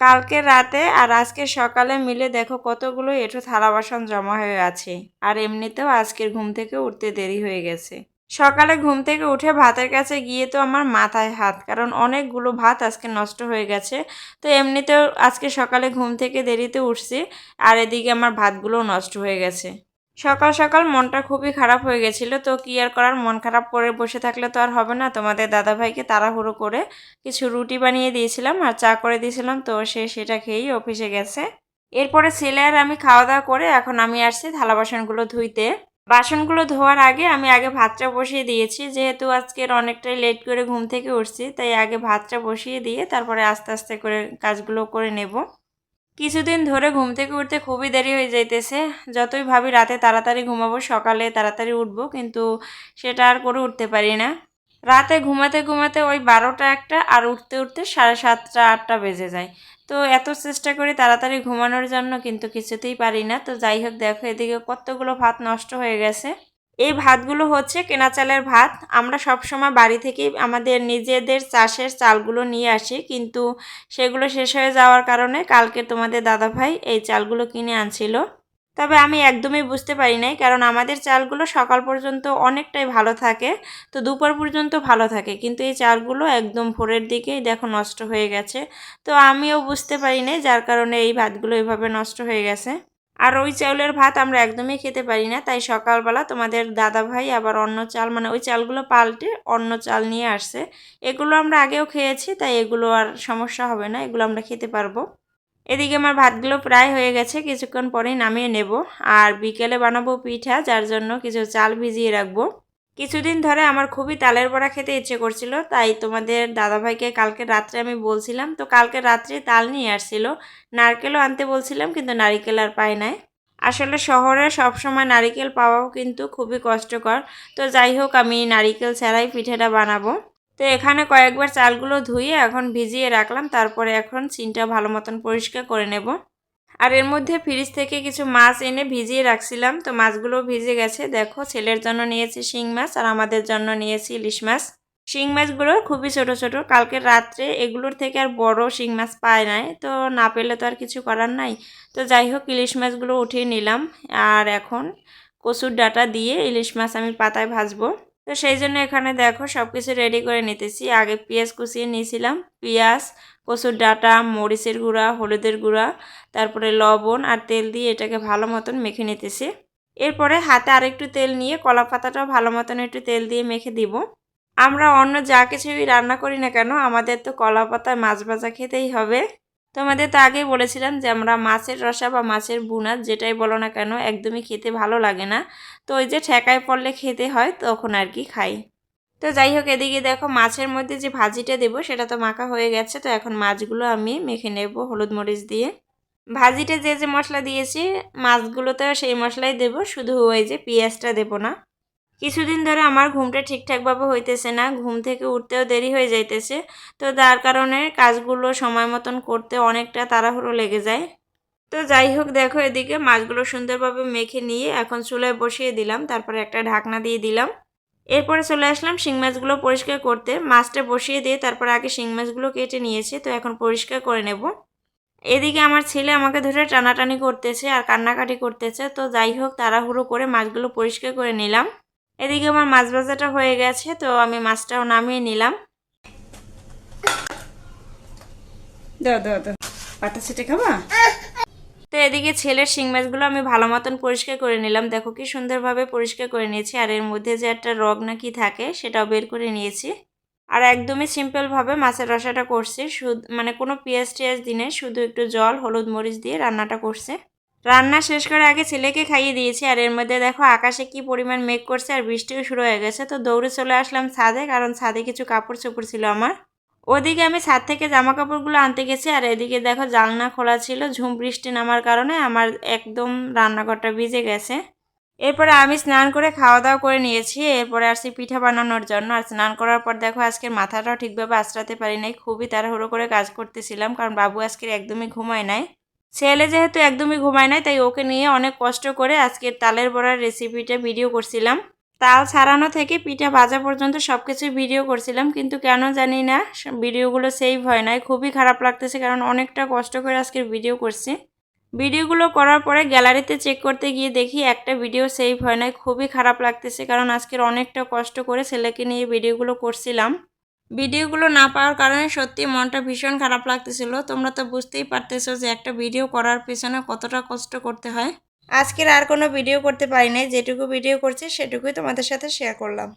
কালকে রাতে আর আজকে সকালে মিলে দেখো কতগুলো এঁঠো থালা বাসন জমা হয়ে আছে। আর এমনিতেও আজকের ঘুম থেকে উঠতে দেরি হয়ে গেছে। সকালে ঘুম থেকে উঠে ভাতের কাছে গিয়ে তো আমার মাথায় হাত, কারণ অনেকগুলো ভাত আজকে নষ্ট হয়ে গেছে। তো এমনিতেও আজকে সকালে ঘুম থেকে দেরিতে উঠছি, আর এদিকে আমার ভাতগুলো নষ্ট হয়ে গেছে। সকাল সকাল মনটা খুবই খারাপ হয়ে গেছিল। তো কি আর করার? মন খারাপ করে বসে থাকলে তো আর হবে না। তোমাদের দাদাভাইকে তাড়াহুড়ো করে কিছু রুটি বানিয়ে দিয়েছিলাম আর চা করে দিয়েছিলাম। তো সে সেটা খেয়েই অফিসে গেছে। এরপরে ছেলে আর আমি খাওয়া দাওয়া করে এখন আমি আসছি থালা বাসনগুলো ধুইতে। বাসনগুলো ধোয়ার আগে আমি আগে ভাতটা বসিয়ে দিয়েছি। যেহেতু আজকের অনেকটাই লেট করে ঘুম থেকে উঠছি, তাই আগে ভাতটা বসিয়ে দিয়ে তারপরে আস্তে আস্তে করে কাজগুলো করে নেব। কিছুদিন ধরে ঘুম থেকে উঠতে খুবই দেরি হয়ে যাইতেছে। যতই ভাবি রাতে তাড়াতাড়ি ঘুমাবো, সকালে তাড়াতাড়ি উঠবো, কিন্তু সেটা আর করে উঠতে পারি না। রাতে ঘুমাতে ঘুমাতে ওই বারোটা একটা আর উঠতে উঠতে সাড়ে সাতটা, আটটা বেজে যায়। তো এত চেষ্টা করি তাড়াতাড়ি ঘুমানোর জন্য কিন্তু কিছুতেই পারি না। তো যাই হোক, দেখো এদিকে কতগুলো ভাত নষ্ট হয়ে গেছে। এই ভাতগুলো হচ্ছে কেনা চালের ভাত। আমরা সবসময় বাড়ি থেকেই আমাদের নিজেদের চাষের চালগুলো নিয়ে আসি, কিন্তু সেগুলো শেষ হয়ে যাওয়ার কারণে কালকে তোমাদের দাদাভাই এই চালগুলো কিনে আনছিল। তবে আমি একদমই বুঝতে পারি নাই, কারণ আমাদের চালগুলো সকাল পর্যন্ত অনেকটাই ভালো থাকে, তো দুপুর পর্যন্ত ভালো থাকে, কিন্তু এই চালগুলো একদম ভোরের দিকেই দেখো নষ্ট হয়ে গেছে। তো আমিও বুঝতে পারি নাই যার কারণে এই ভাতগুলো এভাবে নষ্ট হয়ে গেছে। আর ওই চাউলের ভাত আমরা একদমই খেতে পারি না, তাই সকালবেলা তোমাদের দাদা ভাই আবার অন্য চাল মানে ওই চালগুলো পাল্টে অন্য চাল নিয়ে আসছে। এগুলো আমরা আগেও খেয়েছি, তাই এগুলো আর সমস্যা হবে না, এগুলো আমরা খেতে পারব। এদিকে আমার ভাতগুলো প্রায় হয়ে গেছে, কিছুক্ষণ পরেই নামিয়ে নেব। আর বিকেলে বানাবো পিঠা, যার জন্য কিছু চাল ভিজিয়ে রাখব। কিছুদিন ধরে আমার খুবই তালের বড়া খেতে ইচ্ছে করছিল, তাই তোমাদের দাদাভাইকে কালকে রাত্রে আমি বলছিলাম। তো কালকে রাত্রে তাল নিয়ে আসছিল। নারকেলও আনতে বলছিলাম, কিন্তু নারিকেল আর পাই নাই। আসলে শহরে সবসময় নারিকেল পাওয়াও কিন্তু খুবই কষ্টকর। তো যাই হোক, আমি নারিকেল ছাড়াই পিঠেটা বানাবো। তো এখানে কয়েকবার চালগুলো ধুয়ে এখন ভিজিয়ে রাখলাম, তারপরে এখন চিনটা ভালো মতন পরিষ্কার করে নেব। আর এর মধ্যে ফ্রিজ থেকে কিছু মাছ এনে ভিজিয়ে রাখছিলাম। তো মাছগুলো ভিজে গেছে। দেখো, ছেলের জন্য নিয়েছি শিং মাছ আর আমাদের জন্য নিয়েছি ইলিশ মাছ। শিং মাছগুলো খুবই ছোট ছোট। কালকে রাত্রে এগুলোর থেকে আর বড় শিং মাছ পায় নাই। তো না পেলে তো আর কিছু করার নাই। তো যাই হোক, ইলিশ মাছগুলো উঠিয়ে নিলাম। আর এখন কচুর ডাটা দিয়ে ইলিশ মাছ আমি পাতায় ভাজবো। তো সেই জন্য এখানে দেখো সব কিছু রেডি করে নিতেছি। আগে পেঁয়াজ কুচিয়ে নিয়েছিলাম। পেঁয়াজ কচুর ডাটা, মরিচের গুঁড়া, হলুদের গুঁড়া, তারপরে লবণ আর তেল দিয়ে এটাকে ভালো মতন মেখে নিতেছি। এরপরে হাতে আরেকটু তেল নিয়ে কলা পাতাটাও ভালো মতন একটু তেল দিয়ে মেখে দিব। আমরা অন্য যা কিছুই রান্না করি না কেন, আমাদের তো কলা পাতায় মাছ ভাজা খেতেই হবে। তোমাদের তো আগেই বলেছিলাম যে আমরা মাছের রসা বা মাছের বুনা যেটাই বলো না কেন, একদমই খেতে ভালো লাগে না। তো ওই যে ঠেকায় পড়লে খেতে হয়, তখন আর কি খাই। তো যাই হোক, এদিকে দেখো মাছের মধ্যে যে ভাজিটা দেবো, সেটা তো মাখা হয়ে গেছে। তো এখন মাছগুলো আমি মেখে নেব হলুদ মরিচ দিয়ে। ভাজিটা যে যে মশলা দিয়েছি মাছগুলোতেও সেই মশলাই দেব, শুধু ওই যে পেঁয়াজটা দেবো না। কিছুদিন ধরে আমার ঘুমটা ঠিকঠাকভাবে হইতেছে না, ঘুম থেকে উঠতেও দেরি হয়ে যাইতেছে। তো তার কারণে কাজগুলো সময় মতন করতে অনেকটা তাড়াহুড়ো লেগে যায়। তো যাই হোক, দেখো এদিকে মাছগুলো সুন্দরভাবে মেখে নিয়ে এখন চুলায় বসিয়ে দিলাম। তারপরে একটা ঢাকনা দিয়ে দিলাম। এরপরে চলে আসলাম শিং মাছগুলো পরিষ্কার করতে। মাছটা বসিয়ে দিয়ে তারপর আগে শিং মাছগুলো কেটে নিয়েছে, তো এখন পরিষ্কার করে নেব। এদিকে আমার ছেলে আমাকে ধরে টানাটানি করতেছে আর কান্নাকাটি করতেছে, তো যাই হোক তাড়াহুড়ো করে মাছগুলো পরিষ্কার করে নিলাম। এদিকে আমার মাছ ভাজাটা হয়ে গেছে, তো আমি মাছটাও নামিয়ে নিলাম। দাও দাও দাও। পাতা ছেটে খাবা? এদিকে ছেলের শিং মাছগুলো আমি ভালো মতন পরিষ্কার করে নিলাম। দেখো কি সুন্দরভাবে পরিষ্কার করে নিয়েছি। আর এর মধ্যে যে একটা রগ নাকি থাকে, সেটাও বের করে নিয়েছি। আর একদমই সিম্পলভাবে মাছের রসাটা করছি। শুধু মানে কোনো পেঁয়াজ টিয়াজ দিনে শুধু একটু জল, হলুদ মরিচ দিয়ে রান্নাটা করছে। রান্না শেষ করে আগে ছেলেকে খাইয়ে দিয়েছি। আর এর মধ্যে দেখো আকাশে কি পরিমাণ মেঘ করছে আর বৃষ্টিও শুরু হয়ে গেছে। তো দৌড়ে চলে আসলাম ছাদে, কারণ ছাদে কিছু কাপড় চোপড় ছিল আমার। ওদিকে আমি ছাদ থেকে জামা কাপড়গুলো আনতে গেছি, আর এদিকে দেখো জালনা খোলা ছিল, ঝুম বৃষ্টি নামার কারণে আমার একদম রান্নাঘরটা ভিজে গেছে। এরপরে আমি স্নান করে খাওয়া দাওয়া করে নিয়েছি, এরপরে আসছি পিঠা বানানোর জন্য। আর স্নান করার পর দেখো আজকের মাথাটাও ঠিকভাবে আশ্রাতে পারি নাই, খুবই তাড়াহুড়ো করে কাজ করতেছিলাম, কারণ বাবু আজকের একদমই ঘুমায় নাই। ছেলে যেহেতু একদমই ঘুমায় নাই, তাই ওকে নিয়ে অনেক কষ্ট করে আজকের তালের বড়ার রেসিপিটা ভিডিও করছিলাম। তাল ছাড়ানো থেকে পিঠা ভাজা পর্যন্ত সব কিছু ভিডিও করছিলাম, কিন্তু কেন জানি না ভিডিওগুলো সেভ হয় নাই। খুবই খারাপ লাগতেছে কারণ অনেকটা কষ্ট করে আজকের ভিডিও করছি। ভিডিওগুলো করার পরে গ্যালারিতে চেক করতে গিয়ে দেখি একটা ভিডিও সেভ হয় নাই। খুবই খারাপ লাগতেছে কারণ আজকের অনেকটা কষ্ট করে ছেলেকে নিয়ে ভিডিওগুলো করছিলাম। ভিডিওগুলো না পাওয়ার কারণে সত্যি মনটা ভীষণ খারাপ লাগতেছিল। তোমরা তো বুঝতেই পারতেছো যে একটা ভিডিও করার পেছনে কতটা কষ্ট করতে হয়। আজকের আর কোনো ভিডিও করতে পারি নাই। যেটুকু ভিডিও করছি, সেটুকুই তোমাদের সাথে শেয়ার করলাম।